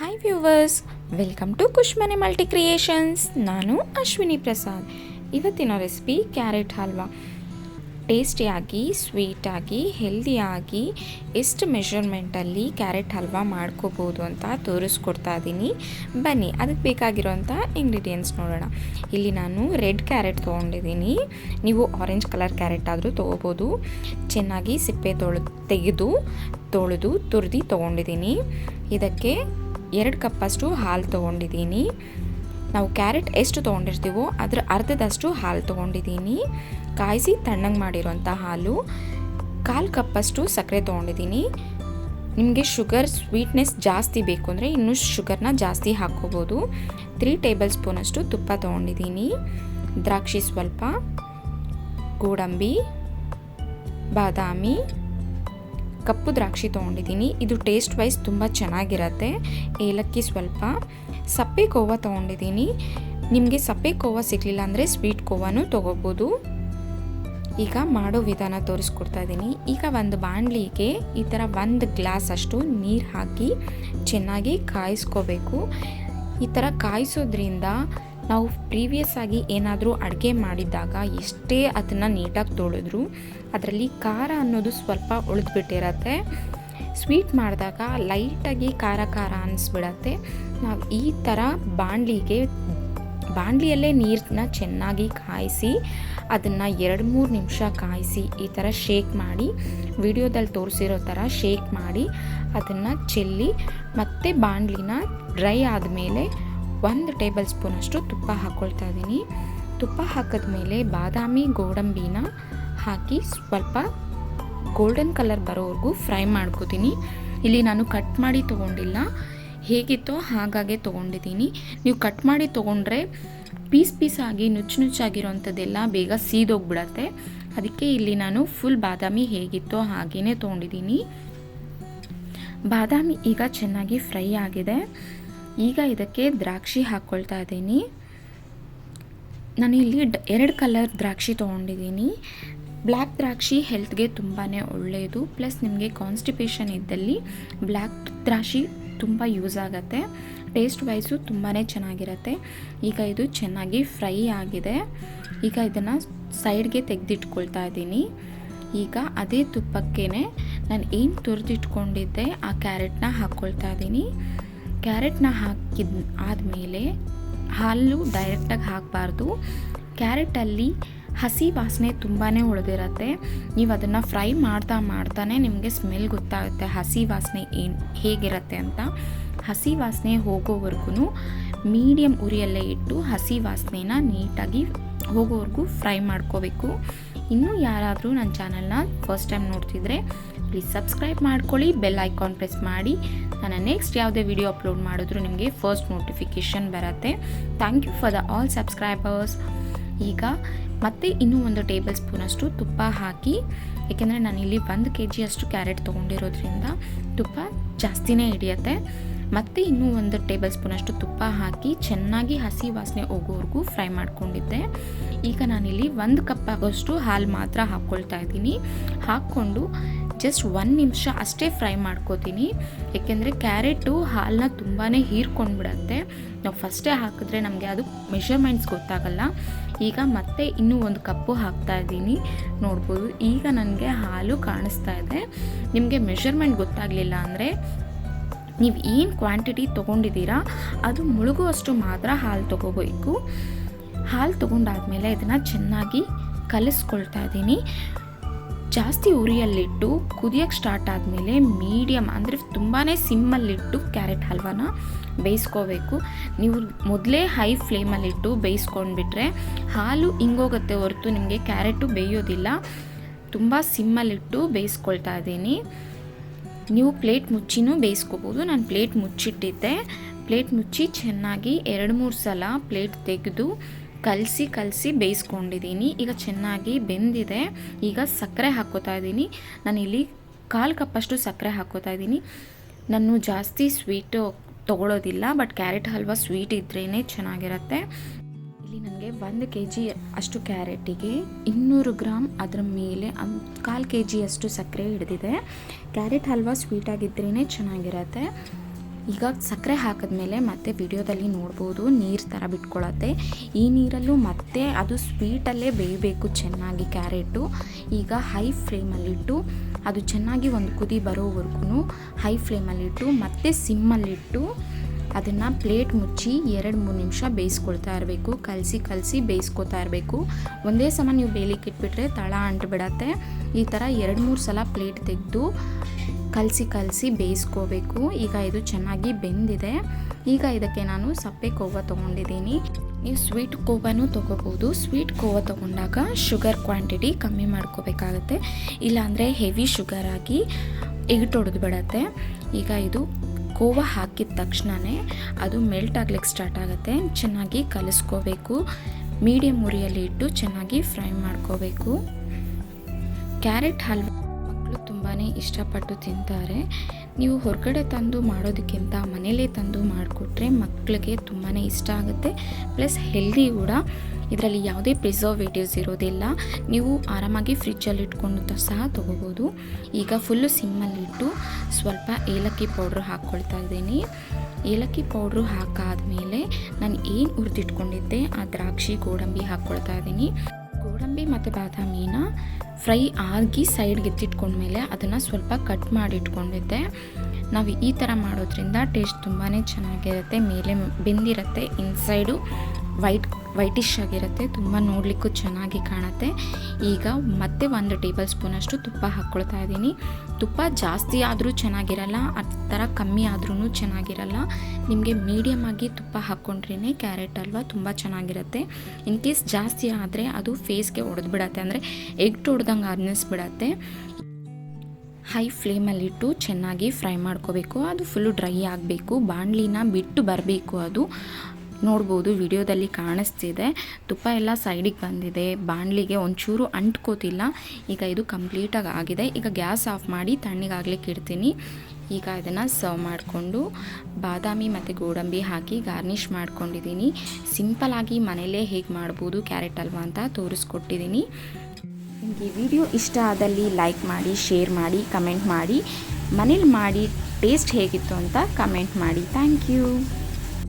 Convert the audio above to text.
Hi viewers welcome to Kushmane multi creations ನಾನು ಅಶ್ವಿನಿ ಪ್ರಸಾದ್ ಇವತ್ತಿನ recipe carrot halwa ಟೇಸ್ಟಿಯಾಗಿ ಸ್ವೀಟಾಗಿ ಹೆಲ್ದಿಯಾಗಿ ಎಷ್ಟು ಮೆಷರ್ಮೆಂಟಲ್ಲಿ ಕ್ಯಾರೆಟ್ ಹಲ್ವಾ ಮಾಡ್ಕೋಬೋದು ಅಂತ ತೋರಿಸ್ಕೊಡ್ತಾ ಇದ್ದೀನಿ ಬನ್ನಿ ಅದಕ್ಕೆ ಬೇಕಾಗಿರೋಂಥ ಇಂಗ್ರೀಡಿಯೆಂಟ್ಸ್ ನೋಡೋಣ. ಇಲ್ಲಿ ನಾನು ರೆಡ್ ಕ್ಯಾರೆಟ್ ತೊಗೊಂಡಿದ್ದೀನಿ ನೀವು ಆರೆಂಜ್ ಕಲರ್ ಕ್ಯಾರೆಟ್ ಆದರೂ ತೊಗೋಬೋದು ಚೆನ್ನಾಗಿ ಸಿಪ್ಪೆ ತೊಳೆ ತೆಗೆದು, ತೊಳೆದು ತುರಿದು ತೊಗೊಂಡಿದ್ದೀನಿ ಇದಕ್ಕೆ ಎರಡು ಕಪ್ಪಷ್ಟು ಹಾಲು ತೊಗೊಂಡಿದ್ದೀನಿ. ನಾವು ಕ್ಯಾರೆಟ್ ಎಷ್ಟು ತೊಗೊಂಡಿರ್ತೀವೋ ಅದರ ಅರ್ಧದಷ್ಟು ಹಾಲು ತೊಗೊಂಡಿದ್ದೀನಿ. ಕಾಯಿಸಿ ತಣ್ಣಗೆ ಮಾಡಿರೋಂಥ ಹಾಲು. ಕಾಲು ಕಪ್ಪಷ್ಟು ಸಕ್ಕರೆ ತೊಗೊಂಡಿದ್ದೀನಿ. ನಿಮಗೆ ಶುಗರ್, ಸ್ವೀಟ್ನೆಸ್ ಜಾಸ್ತಿ ಬೇಕು ಅಂದರೆ ಇನ್ನೂ ಶುಗರ್ನ ಜಾಸ್ತಿ ಹಾಕ್ಕೋಬೋದು. ತ್ರೀ ಟೇಬಲ್ ಸ್ಪೂನಷ್ಟು ತುಪ್ಪ ತೊಗೊಂಡಿದ್ದೀನಿ. ದ್ರಾಕ್ಷಿ ಸ್ವಲ್ಪ, ಗೋಡಂಬಿ, ಬಾದಾಮಿ ಕಪ್ಪು ದ್ರಾಕ್ಷಿ ತೊಗೊಂಡಿದ್ದೀನಿ. ಇದು ಟೇಸ್ಟ್ ವೈಸ್ ತುಂಬ ಚೆನ್ನಾಗಿರತ್ತೆ. ಏಲಕ್ಕಿ ಸ್ವಲ್ಪ. ಸಪ್ಪೆ ಕೋವ ತೊಗೊಂಡಿದ್ದೀನಿ. ನಿಮಗೆ ಸಪ್ಪೆ ಕೋವ ಸಿಗಲಿಲ್ಲ ಅಂದರೆ ಸ್ವೀಟ್ ಕೋವನೂ ತೊಗೋಬೋದು. ಈಗ ಮಾಡೋ ವಿಧಾನ ತೋರಿಸ್ಕೊಡ್ತಾ ಇದ್ದೀನಿ ಈಗ ಒಂದು ಬಾಣಲಿಗೆ ಈ ಥರ ಒಂದು ಗ್ಲಾಸ್ ಅಷ್ಟು ನೀರು ಹಾಕಿ ಚೆನ್ನಾಗಿ ಕಾಯಿಸ್ಕೋಬೇಕು. ಈ ಥರ ಕಾಯಿಸೋದ್ರಿಂದ ನಾವು ಪ್ರೀವಿಯಸ್ ಆಗಿ ಏನಾದರೂ ಅಡುಗೆ ಮಾಡಿದ್ದಾಗ ಎಷ್ಟೇ ಅದನ್ನು ನೀಟಾಗಿ ತೊಳೆದ್ರು, ಅದರಲ್ಲಿ ಖಾರ ಅನ್ನೋದು ಸ್ವಲ್ಪ ಉಳಿದ್ಬಿಟ್ಟಿರತ್ತೆ. ಸ್ವೀಟ್ ಮಾಡಿದಾಗ ಲೈಟಾಗಿ ಖಾರ ಖಾರ ಅನ್ನಿಸ್ಬಿಡತ್ತೆ ನಾವು ಈ ಥರ ಬಾಣಲಿಗೆ, ಬಾಣಲಿಯಲ್ಲೇ ನೀರನ್ನ ಚೆನ್ನಾಗಿ ಕಾಯಿಸಿ, ಅದನ್ನು ಎರಡು ಮೂರು ನಿಮಿಷ ಕಾಯಿಸಿ ಈ ಥರ ಶೇಕ್ ಮಾಡಿ ವಿಡಿಯೋದಲ್ಲಿ ತೋರಿಸಿರೋ ಥರ ಶೇಕ್ ಮಾಡಿ, ಅದನ್ನು ಚೆಲ್ಲಿ ಮತ್ತೆ ಬಾಣಲಿನ ಡ್ರೈ ಆದಮೇಲೆ ಒಂದು ಟೇಬಲ್ ಸ್ಪೂನಷ್ಟು ತುಪ್ಪ ಹಾಕ್ಕೊಳ್ತಾ ಇದ್ದೀನಿ. ತುಪ್ಪ ಹಾಕಿದ ಮೇಲೆ ಬಾದಾಮಿ, ಗೋಡಂಬಿನ ಹಾಕಿ ಸ್ವಲ್ಪ ಗೋಲ್ಡನ್ ಕಲರ್ ಬರೋವರೆಗೂ ಫ್ರೈ ಮಾಡ್ಕೋತೀನಿ. ಇಲ್ಲಿ ನಾನು ಕಟ್ ಮಾಡಿ ತೊಗೊಂಡಿಲ್ಲ. ಹೇಗಿತ್ತೋ ಹಾಗಾಗೆ ತೊಗೊಂಡಿದ್ದೀನಿ. ನೀವು ಕಟ್ ಮಾಡಿ ತೊಗೊಂಡ್ರೆ ಪೀಸ್ ಪೀಸ್ ಆಗಿ, ನುಚ್ಚು ನುಚ್ಚಾಗಿರೋಂಥದ್ದೆಲ್ಲ ಬೇಗ ಸೀದೋಗ್ಬಿಡತ್ತೆ. ಅದಕ್ಕೆ ಇಲ್ಲಿ ನಾನು ಫುಲ್ ಬಾದಾಮಿ ಹೇಗಿತ್ತೋ ಹಾಗೇ ತೊಗೊಂಡಿದ್ದೀನಿ. ಬಾದಾಮಿ ಈಗ ಚೆನ್ನಾಗಿ ಫ್ರೈ ಆಗಿದೆ. ಈಗ ಇದಕ್ಕೆ ದ್ರಾಕ್ಷಿ ಹಾಕ್ಕೊಳ್ತಾ ಇದ್ದೀನಿ. ನಾನಿಲ್ಲಿ ಇಲ್ಲಿ ಎರಡು ಕಲರ್ ದ್ರಾಕ್ಷಿ ತೊಗೊಂಡಿದ್ದೀನಿ. ಬ್ಲ್ಯಾಕ್ ದ್ರಾಕ್ಷಿ ಹೆಲ್ತ್ಗೆ ತುಂಬಾ ಒಳ್ಳೆಯದು ಪ್ಲಸ್ ನಿಮಗೆ ಕಾನ್ಸ್ಟಿಪೇಷನ್ ಇದ್ದಲ್ಲಿ ಬ್ಲ್ಯಾಕ್ ದ್ರಾಕ್ಷಿ ತುಂಬ ಯೂಸ್ ಆಗುತ್ತೆ. ಟೇಸ್ಟ್ ವೈಸು ತುಂಬಾ ಚೆನ್ನಾಗಿರುತ್ತೆ. ಈಗ ಇದು ಚೆನ್ನಾಗಿ ಫ್ರೈ ಆಗಿದೆ. ಈಗ ಇದನ್ನು ಸೈಡ್ಗೆ ತೆಗೆದಿಟ್ಕೊಳ್ತಾ ಇದ್ದೀನಿ. ಈಗ ಅದೇ ತುಪ್ಪಕ್ಕೇ ನಾನು ಏನು ತುರಿದಿಟ್ಕೊಂಡಿದ್ದೆ ಆ ಕ್ಯಾರೆಟ್ನ ಹಾಕ್ಕೊಳ್ತಾ ಇದ್ದೀನಿ. ಕ್ಯಾರೆಟ್ನ ಹಾಕಿದ ಆದಮೇಲೆ ಹಾಲು ಡೈರೆಕ್ಟಾಗಿ ಹಾಕಬಾರ್ದು. ಕ್ಯಾರೆಟಲ್ಲಿ ಹಸಿ ವಾಸನೆ ತುಂಬಾ ಉಳಿದಿರತ್ತೆ. ನೀವು ಅದನ್ನು ಫ್ರೈ ಮಾಡ್ತಾ ಮಾಡ್ತಾನೆ ನಿಮಗೆ ಸ್ಮೆಲ್ ಗೊತ್ತಾಗುತ್ತೆ ಹಸಿ ವಾಸನೆ ಏನು ಹೇಗಿರುತ್ತೆ ಅಂತ. ಹಸಿ ವಾಸನೆ ಹೋಗೋವರೆಗೂ ಮೀಡಿಯಮ್ ಉರಿಯಲ್ಲೇ ಇಟ್ಟು ಹಸಿ ವಾಸನೆನ ನೀಟಾಗಿ ಹೋಗೋವರೆಗೂ ಫ್ರೈ ಮಾಡ್ಕೋಬೇಕು. ಇನ್ನೂ ಯಾರಾದರೂ ನನ್ನ ಚಾನಲ್ನ ಫಸ್ಟ್ ಟೈಮ್ ನೋಡ್ತಿದ್ರೆ ಪ್ಲೀಸ್ ಸಬ್ಸ್ಕ್ರೈಬ್ ಮಾಡ್ಕೊಳ್ಳಿ ಬೆಲ್ ಐಕಾನ್ ಪ್ರೆಸ್ ಮಾಡಿ. ನಾನು ನೆಕ್ಸ್ಟ್ ಯಾವುದೇ ವಿಡಿಯೋ ಅಪ್ಲೋಡ್ ಮಾಡಿದ್ರು ನಿಮಗೆ ಫಸ್ಟ್ ನೋಟಿಫಿಕೇಷನ್ ಬರುತ್ತೆ. Thank you for the all subscribers ಈಗ ಮತ್ತೆ ಇನ್ನೂ ಒಂದು ಟೇಬಲ್ ಸ್ಪೂನಷ್ಟು ತುಪ್ಪ ಹಾಕಿ, ಏಕೆಂದರೆ ನಾನಿಲ್ಲಿ ಒಂದು ಕೆ ಜಿಯಷ್ಟು ಕ್ಯಾರೆಟ್ ತೊಗೊಂಡಿರೋದ್ರಿಂದ ತುಪ್ಪ ಜಾಸ್ತಿನೇ ಹಿಡಿಯುತ್ತೆ. ಮತ್ತು ಇನ್ನೂ ಒಂದು ಟೇಬಲ್ ಸ್ಪೂನಷ್ಟು ತುಪ್ಪ ಹಾಕಿ ಚೆನ್ನಾಗಿ ಹಸಿ ವಾಸನೆ ಹೋಗೋವರೆಗೂ ಫ್ರೈ ಮಾಡ್ಕೊಂಡಿದ್ದೆ. ಈಗ ನಾನಿಲ್ಲಿ ಒಂದು ಕಪ್ ಆಗೋಷ್ಟು ಹಾಲು ಮಾತ್ರ ಹಾಕ್ಕೊಳ್ತಾ ಇದ್ದೀನಿ. ಹಾಕ್ಕೊಂಡು ಜಸ್ಟ್ ಒಂದು ನಿಮಿಷ ಅಷ್ಟೇ ಫ್ರೈ ಮಾಡ್ಕೋತೀನಿ. ಏಕೆಂದರೆ ಕ್ಯಾರೆಟು ಹಾಲನ್ನ ತುಂಬಾ ಹೀರ್ಕೊಂಡ್ಬಿಡತ್ತೆ. ನಾವು ಫಸ್ಟೇ ಹಾಕಿದ್ರೆ ನಮಗೆ ಅದು ಮೆಷರ್ಮೆಂಟ್ಸ್ ಗೊತ್ತಾಗಲ್ಲ. ಈಗ ಮತ್ತೆ ಇನ್ನೂ ಒಂದು ಕಪ್ಪು ಹಾಕ್ತಾ ಇದ್ದೀನಿ. ನೋಡ್ಬೋದು, ಈಗ ನನಗೆ ಹಾಲು ಕಾಣಿಸ್ತಾ ಇದೆ. ನಿಮಗೆ ಮೆಷರ್ಮೆಂಟ್ ಗೊತ್ತಾಗಲಿಲ್ಲ ಅಂದರೆ ನೀವು ಏನು ಕ್ವಾಂಟಿಟಿ ತೊಗೊಂಡಿದ್ದೀರಾ, ಅದು ಮುಳುಗುವಷ್ಟು ಮಾತ್ರ ಹಾಲು ತೊಗೋಬೇಕು. ಹಾಲು ತೊಗೊಂಡಾದ್ಮೇಲೆ ಇದನ್ನು ಚೆನ್ನಾಗಿ ಕಲಿಸ್ಕೊಳ್ತಾ ಇದ್ದೀನಿ. ಜಾಸ್ತಿ ಉರಿಯಲ್ಲಿಟ್ಟು ಕುದಿಯೋಕ್ಕೆ ಸ್ಟಾರ್ಟ್ ಆದಮೇಲೆ ಮೀಡಿಯಮ್ ಅಂದರೆ ತುಂಬಾ ಸಿಮ್ಮಲ್ಲಿಟ್ಟು ಕ್ಯಾರೆಟ್ ಹಲ್ವಾನ ಬೇಯಿಸ್ಕೋಬೇಕು. ನೀವು ಮೊದಲೇ ಹೈ ಫ್ಲೇಮಲ್ಲಿಟ್ಟು ಬೇಯಿಸ್ಕೊಂಡ್ಬಿಟ್ರೆ ಹಾಲು ಹಿಂಗೋಗುತ್ತೆ ಹೊರತು ನಿಮಗೆ ಕ್ಯಾರೆಟು ಬೇಯೋದಿಲ್ಲ. ತುಂಬ ಸಿಮ್ಮಲ್ಲಿಟ್ಟು ಬೇಯಿಸ್ಕೊಳ್ತಾ ಇದ್ದೀನಿ. ನೀವು ಪ್ಲೇಟ್ ಮುಚ್ಚಿನೂ ಬೇಯಿಸ್ಕೋಬೋದು. ನಾನು ಪ್ಲೇಟ್ ಮುಚ್ಚಿಟ್ಟಿದ್ದೆ. ಪ್ಲೇಟ್ ಮುಚ್ಚಿ ಚೆನ್ನಾಗಿ ಎರಡು ಮೂರು ಸಲ ಪ್ಲೇಟ್ ತೆಗೆದು ಕಲಸಿ ಕಲಸಿ ಬೇಯಿಸ್ಕೊಂಡಿದ್ದೀನಿ. ಈಗ ಚೆನ್ನಾಗಿ ಬೆಂದಿದೆ. ಈಗ ಸಕ್ಕರೆ ಹಾಕ್ಕೋತಾ ಇದ್ದೀನಿ. ನಾನಿಲ್ಲಿ ಕಾಲು ಕಪ್ಪಷ್ಟು ಸಕ್ಕರೆ ಹಾಕ್ಕೋತಾ ಇದ್ದೀನಿ. ನಾನು ಜಾಸ್ತಿ ಸ್ವೀಟು ತೊಗೊಳೋದಿಲ್ಲ ಬಟ್ ಕ್ಯಾರೆಟ್ ಹಲ್ವಾ ಸ್ವೀಟ್ ಇದ್ರೇ ಚೆನ್ನಾಗಿರುತ್ತೆ. ಇಲ್ಲಿ ನನಗೆ ಒಂದು ಕೆ ಜಿ ಅಷ್ಟು ಕ್ಯಾರೆಟಿಗೆ ಇನ್ನೂರು ಗ್ರಾಮ್ ಅದರ ಮೇಲೆ ಕಾಲು ಕೆ ಜಿಯಷ್ಟು ಸಕ್ಕರೆ ಹಿಡಿದಿದೆ. ಕ್ಯಾರೆಟ್ ಹಲ್ವಾ ಸ್ವೀಟಾಗಿದ್ರೇ ಚೆನ್ನಾಗಿರುತ್ತೆ. ಈಗ ಸಕ್ಕರೆ ಹಾಕಿದ್ಮೇಲೆ ಮತ್ತೆ ವಿಡಿಯೋದಲ್ಲಿ ನೋಡ್ಬೋದು, ನೀರು ಥರ ಬಿಟ್ಕೊಳತ್ತೆ. ಈ ನೀರಲ್ಲೂ ಮತ್ತೆ ಅದು ಸ್ವೀಟಲ್ಲೇ ಬೇಯಬೇಕು ಚೆನ್ನಾಗಿ ಕ್ಯಾರೆಟು. ಈಗ ಹೈ ಫ್ಲೇಮಲ್ಲಿಟ್ಟು ಅದು ಚೆನ್ನಾಗಿ ಒಂದು ಕುದಿ ಬರೋವರೆಗೂ ಹೈ ಫ್ಲೇಮಲ್ಲಿಟ್ಟು ಮತ್ತೆ ಸಿಮ್ಮಲ್ಲಿಟ್ಟು ಅದನ್ನು ಪ್ಲೇಟ್ ಮುಚ್ಚಿ ಎರಡು ಮೂರು ನಿಮಿಷ ಬೇಯಿಸ್ಕೊಳ್ತಾ ಇರಬೇಕು. ಕಲಸಿ ಕಲಸಿ ಬೇಯಿಸ್ಕೊತಾ ಇರಬೇಕು. ಒಂದೇ ಸಮ ನೀವು ಬೇಯಲಿಕ್ಕೆ ಇಟ್ಬಿಟ್ರೆ ತಳ ಅಂಟ್ಬಿಡತ್ತೆ. ಈ ಥರ ಎರಡು ಮೂರು ಸಲ ಪ್ಲೇಟ್ ತೆಗೆದು ಕಲಸಿ ಕಲಸಿ ಬೇಯಿಸ್ಕೋಬೇಕು. ಈಗ ಇದು ಚೆನ್ನಾಗಿ ಬೆಂದಿದೆ. ಈಗ ಇದಕ್ಕೆ ನಾನು ಸಪ್ಪೆ ಕೋವ ತೊಗೊಂಡಿದ್ದೀನಿ. ನೀವು ಸ್ವೀಟ್ ಕೋವನೂ ತೊಗೋಬೋದು. ಸ್ವೀಟ್ ಕೋವ ತೊಗೊಂಡಾಗ ಶುಗರ್ ಕ್ವಾಂಟಿಟಿ ಕಮ್ಮಿ ಮಾಡ್ಕೋಬೇಕಾಗತ್ತೆ. ಇಲ್ಲಾಂದರೆ ಹೆವಿ ಶುಗರ್ ಆಗಿ ಬಿಡತ್ತೆ ಈಗ ಇದು ಕೋವ ಹಾಕಿದ ತಕ್ಷಣವೇ ಅದು ಮೆಲ್ಟ್ ಆಗ್ಲಿಕ್ಕೆ ಸ್ಟಾರ್ಟ್ ಆಗುತ್ತೆ. ಚೆನ್ನಾಗಿ ಕಲಿಸ್ಕೋಬೇಕು. ಮೀಡಿಯಮ್ ಉರಿಯಲ್ಲಿ ಇಟ್ಟು ಚೆನ್ನಾಗಿ ಫ್ರೈ ಮಾಡ್ಕೋಬೇಕು. ಕ್ಯಾರೆಟ್ ಹಲ್ವಾ ಮಕ್ಕಳು ತುಂಬಾ ಇಷ್ಟಪಟ್ಟು ತಿಂತಾರೆ. ನೀವು ಹೊರಗಡೆ ತಂದು ಮಾಡೋದಕ್ಕಿಂತ ಮನೆಯಲ್ಲೇ ತಂದು ಮಾಡಿಕೊಟ್ರೆ ಮಕ್ಕಳಿಗೆ ತುಂಬಾ ಇಷ್ಟ ಆಗುತ್ತೆ. ಪ್ಲಸ್ ಹೆಲ್ದಿ ಕೂಡ. ಇದರಲ್ಲಿ ಯಾವುದೇ ಪ್ರಿಸರ್ವೇಟಿವ್ಸ್ ಇರೋದಿಲ್ಲ. ನೀವು ಆರಾಮಾಗಿ ಫ್ರಿಜ್ಜಲ್ಲಿ ಇಟ್ಕೊಂಡು ಸಹ ತೊಗೋಬೋದು. ಈಗ ಫುಲ್ಲು ಸಿಮ್ಮಲ್ಲಿಟ್ಟು ಸ್ವಲ್ಪ ಏಲಕ್ಕಿ ಪೌಡ್ರ್ ಹಾಕ್ಕೊಳ್ತಾ ಇದ್ದೀನಿ. ಏಲಕ್ಕಿ ಪೌಡ್ರು ಹಾಕಾದ್ಮೇಲೆ ನಾನು ಏನು ಹುರಿದಿಟ್ಕೊಂಡಿದ್ದೆ, ಆ ದ್ರಾಕ್ಷಿ ಗೋಡಂಬಿ ಹಾಕ್ಕೊಳ್ತಾ ಇದ್ದೀನಿ. ಗೋಡಂಬಿ ಮತ್ತು ಬಾದಾಮಿನ ಫ್ರೈ ಆಗಿ ಸೈಡ್ಗೆ ಎತ್ತಿಟ್ಕೊಂಡ್ಮೇಲೆ ಅದನ್ನು ಸ್ವಲ್ಪ ಕಟ್ ಮಾಡಿ ಇಟ್ಕೊಂಡಿದ್ದೆ ನಾವು ಈ ಥರ ಮಾಡೋದ್ರಿಂದ ಟೇಸ್ಟ್ ತುಂಬಾ ಚೆನ್ನಾಗಿರುತ್ತೆ, ಮೇಲೆ ಬೆಂದಿರುತ್ತೆ, ಇನ್ಸೈಡು ವೈಟ್ ವೈಟಿಶ್ ಆಗಿರುತ್ತೆ, ತುಂಬ ನೋಡಲಿಕ್ಕೂ ಚೆನ್ನಾಗಿ ಕಾಣುತ್ತೆ. ಈಗ ಮತ್ತೆ ಒಂದು ಟೇಬಲ್ ಸ್ಪೂನಷ್ಟು ತುಪ್ಪ ಹಾಕ್ಕೊಳ್ತಾ ಇದ್ದೀನಿ. ತುಪ್ಪ ಜಾಸ್ತಿ ಆದರೂ ಚೆನ್ನಾಗಿರಲ್ಲ, ಆ ಥರ ಕಮ್ಮಿ ಆದ್ರೂ ಚೆನ್ನಾಗಿರಲ್ಲ. ನಿಮಗೆ ಮೀಡಿಯಮ್ ಆಗಿ ತುಪ್ಪ ಹಾಕ್ಕೊಂಡ್ರೇ ಕ್ಯಾರೆಟ್ ಹಲ್ವಾ ತುಂಬ ಚೆನ್ನಾಗಿರುತ್ತೆ. ಇನ್ ಕೇಸ್ ಜಾಸ್ತಿ ಆದರೆ ಅದು ಫೇಸ್ಗೆ ಹೊಡೆದ್ಬಿಡತ್ತೆ ಅಂದರೆ ಎಗ್ ಹೊಡೆದಂಗೆ ಅನ್ನಿಸ್ಬಿಡತ್ತೆ. ಹೈ ಫ್ಲೇಮಲ್ಲಿಟ್ಟು ಚೆನ್ನಾಗಿ ಫ್ರೈ ಮಾಡ್ಕೋಬೇಕು. ಅದು ಫುಲ್ಲು ಡ್ರೈ ಆಗಬೇಕು. ಬಾಣಲಿನ ಬಿಟ್ಟು ಬರಬೇಕು ಅದು. ನೋಡ್ಬೋದು, ವಿಡಿಯೋದಲ್ಲಿ ಕಾಣಿಸ್ತಿದೆ. ತುಪ್ಪ ಎಲ್ಲ ಸೈಡಿಗೆ ಬಂದಿದೆ. ಬಾಣಲಿಗೆ ಒಂಚೂರು ಅಂಟ್ಕೋತಿಲ್ಲ. ಈಗ ಇದು ಕಂಪ್ಲೀಟಾಗಿ ಆಗಿದೆ. ಈಗ ಗ್ಯಾಸ್ ಆಫ್ ಮಾಡಿ ತಣ್ಣಗಾಗ್ಲಿಕ್ಕೆ ಇಡ್ತೀನಿ. ಈಗ ಇದನ್ನು ಸರ್ವ್ ಮಾಡಿಕೊಂಡು ಬಾದಾಮಿ ಮತ್ತು ಗೋಡಂಬಿ ಹಾಕಿ ಗಾರ್ನಿಷ್ ಮಾಡ್ಕೊಂಡಿದ್ದೀನಿ. ಸಿಂಪಲಾಗಿ ಮನೆಯಲ್ಲೇ ಹೇಗೆ ಮಾಡ್ಬೋದು, ಕ್ಯಾರೆಟ್ ಅಲ್ವಾ ಅಂತ ತೋರಿಸ್ಕೊಟ್ಟಿದ್ದೀನಿ. ನಿಮಗೆ ವಿಡಿಯೋ ಇಷ್ಟ ಆದಲ್ಲಿ ಲೈಕ್ ಮಾಡಿ, ಶೇರ್ ಮಾಡಿ, ಕಮೆಂಟ್ ಮಾಡಿ. ಮನೇಲಿ ಮಾಡಿ ಟೇಸ್ಟ್ ಹೇಗಿತ್ತು ಅಂತ ಕಮೆಂಟ್ ಮಾಡಿ. Thank you.